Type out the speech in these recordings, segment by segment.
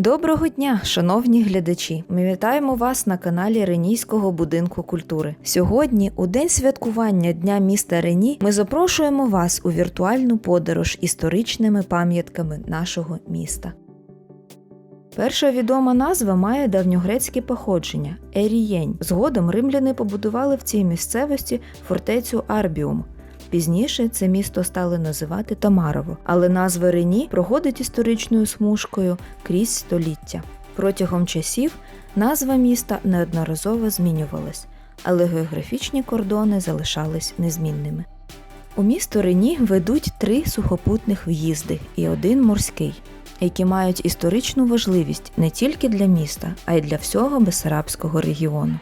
Доброго дня, шановні глядачі! Ми вітаємо вас на каналі Ренійського будинку культури. Сьогодні, у день святкування Дня міста Рені, ми запрошуємо вас у віртуальну подорож історичними пам'ятками нашого міста. Перша відома назва має давньогрецьке походження Ерієнь. Згодом римляни побудували в цій місцевості фортецю Арбіум. Пізніше це місто стали називати Тамарово, але назва Рені проходить історичною смужкою крізь століття. Протягом часів назва міста неодноразово змінювалась, але географічні кордони залишались незмінними. У місто Рені ведуть три сухопутних в'їзди і один морський, які мають історичну важливість не тільки для міста, а й для всього Бесарабського регіону.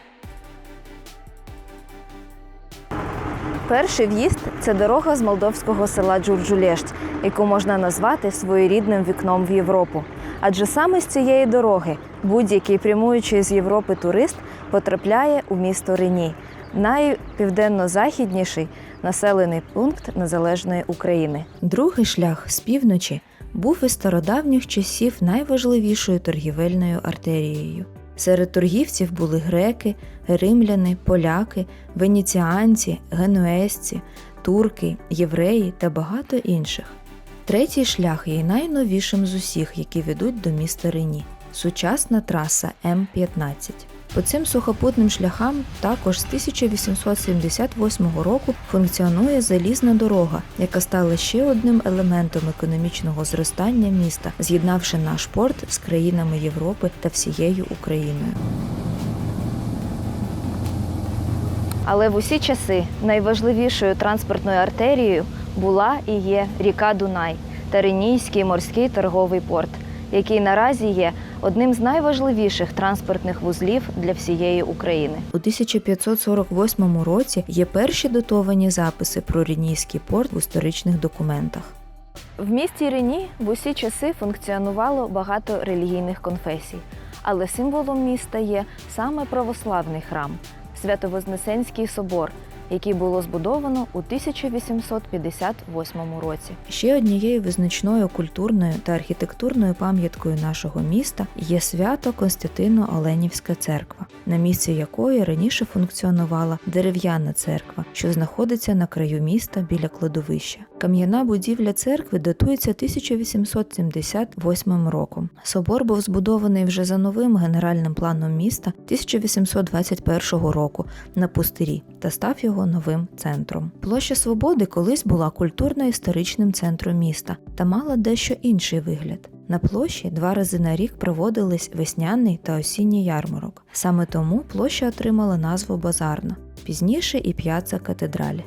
Перший в'їзд це дорога з молдовського села Джурджулєшт, яку можна назвати своєрідним вікном в Європу. Адже саме з цієї дороги будь-який прямуючий з Європи турист потрапляє у місто Рені, найпівденно-західніший населений пункт незалежної України. Другий шлях з півночі був із стародавніх часів найважливішою торгівельною артерією. Серед торгівців були греки, римляни, поляки, венеціанці, генуезці, турки, євреї та багато інших. Третій шлях є найновішим з усіх, які ведуть до міста Рені сучасна траса М15. По цим сухопутним шляхам також з 1878 року функціонує залізна дорога, яка стала ще одним елементом економічного зростання міста, з'єднавши наш порт з країнами Європи та всією Україною. Але в усі часи найважливішою транспортною артерією була і є ріка Дунай та Ренійський морський торговий порт, який наразі є одним з найважливіших транспортних вузлів для всієї України. У 1548 році є перші датовані записи про Ренійський порт в історичних документах. В місті Рені в усі часи функціонувало багато релігійних конфесій, але символом міста є саме православний храм Свято-Вознесенський собор, який було збудовано у 1858 році. Ще однією визначною культурною та архітектурною пам'яткою нашого міста є свято Константино-Оленівська церква, на місці якої раніше функціонувала дерев'яна церква, що знаходиться на краю міста біля кладовища. Кам'яна будівля церкви датується 1878 роком. Собор був збудований вже за новим генеральним планом міста 1821 року на пустирі та став його новим центром. Площа Свободи колись була культурно-історичним центром міста та мала дещо інший вигляд. На площі два рази на рік проводились весняний та осінній ярмарок. Саме тому площа отримала назву Базарна, пізніше і п'яца катедралі.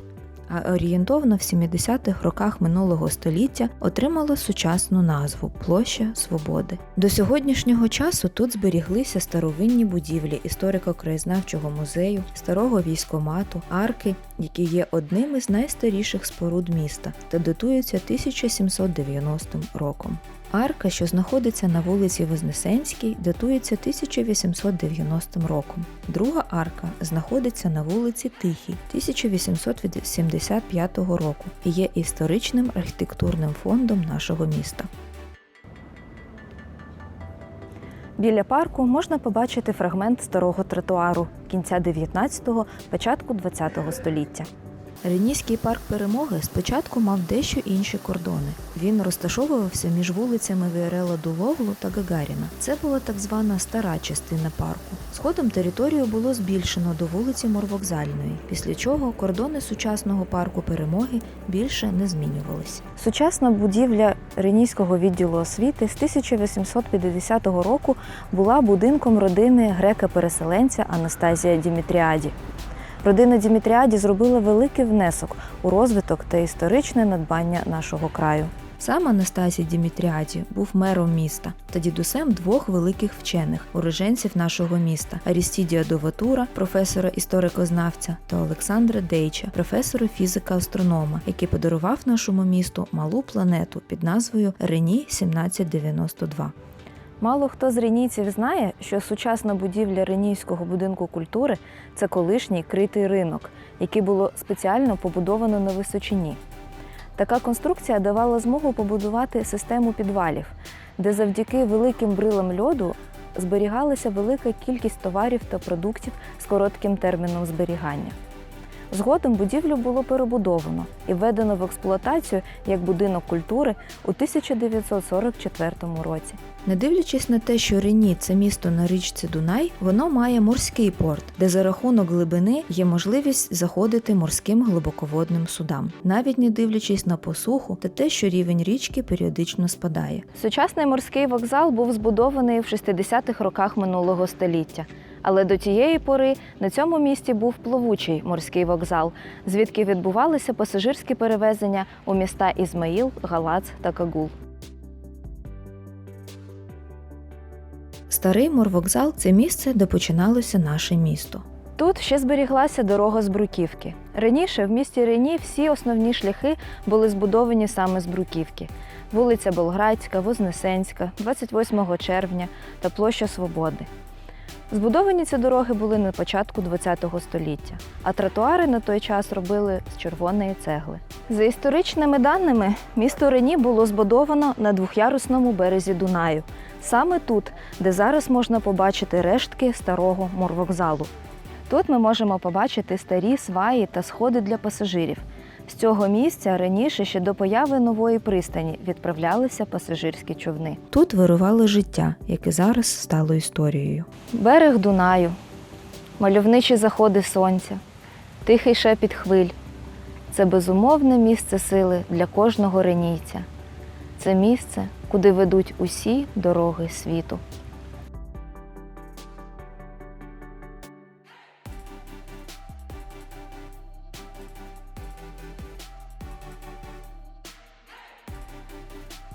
А орієнтовно в 70-х роках минулого століття отримала сучасну назву Площа Свободи. До сьогоднішнього часу тут зберіглися старовинні будівлі історико-краєзнавчого музею, старого військомату, арки, які є одним із найстаріших споруд міста та датуються 1790 роком. Арка, що знаходиться на вулиці Вознесенській, датується 1890 роком. Друга арка знаходиться на вулиці Тихій 1875 року і є історичним архітектурним фондом нашого міста. Біля парку можна побачити фрагмент старого тротуару кінця 19-го, початку 20-го століття. Ренійський парк перемоги спочатку мав дещо інші кордони. Він розташовувався між вулицями Віарела Дулоглу та Гагаріна. Це була так звана стара частина парку. Згодом територію було збільшено до вулиці Морвокзальної, після чого кордони сучасного парку перемоги більше не змінювались. Сучасна будівля Ренійського відділу освіти з 1850 року була будинком родини грека-переселенця Анастазія Дімітріаді. Родина Дімітріаді зробила великий внесок у розвиток та історичне надбання нашого краю. Сам Анастасій Дімітріаді був мером міста та дідусем двох великих вчених уроженців нашого міста Арістідія Доватура, професора історикознавця, та Олександра Дейча, професора фізика-астронома, який подарував нашому місту малу планету під назвою Рені 1792. Мало хто з ренійців знає, що сучасна будівля Ренійського будинку культури це колишній критий ринок, який було спеціально побудовано на Височині. Така конструкція давала змогу побудувати систему підвалів, де завдяки великим брилам льоду зберігалася велика кількість товарів та продуктів з коротким терміном зберігання. Згодом будівлю було перебудовано і введено в експлуатацію як будинок культури у 1944 році. Не дивлячись на те, що Рені це місто на річці Дунай, воно має морський порт, де за рахунок глибини є можливість заходити морським глибоководним судам, навіть не дивлячись на посуху та те, що рівень річки періодично спадає. Сучасний морський вокзал був збудований в 60-х роках минулого століття. Але до тієї пори на цьому місці був плавучий морський вокзал, звідки відбувалися пасажирські перевезення у міста Ізмаїл, Галац та Кагул. Старий морвокзал це місце, де починалося наше місто. Тут ще зберіглася дорога з бруківки. Раніше в місті Рені всі основні шляхи були збудовані саме з бруківки: вулиця Болградська, Вознесенська, 28 червня та площа Свободи. Збудовані ці дороги були на початку ХХ століття, а тротуари на той час робили з червоної цегли. За історичними даними, місто Рені було збудовано на двохярусному березі Дунаю, саме тут, де зараз можна побачити рештки старого морвокзалу. Тут ми можемо побачити старі сваї та сходи для пасажирів. З цього місця раніше ще до появи нової пристані відправлялися пасажирські човни. Тут вирувало життя, яке зараз стало історією. Берег Дунаю, мальовничі заходи сонця, тихий шепіт хвиль. Це безумовне місце сили для кожного ренійця. Це місце, куди ведуть усі дороги світу.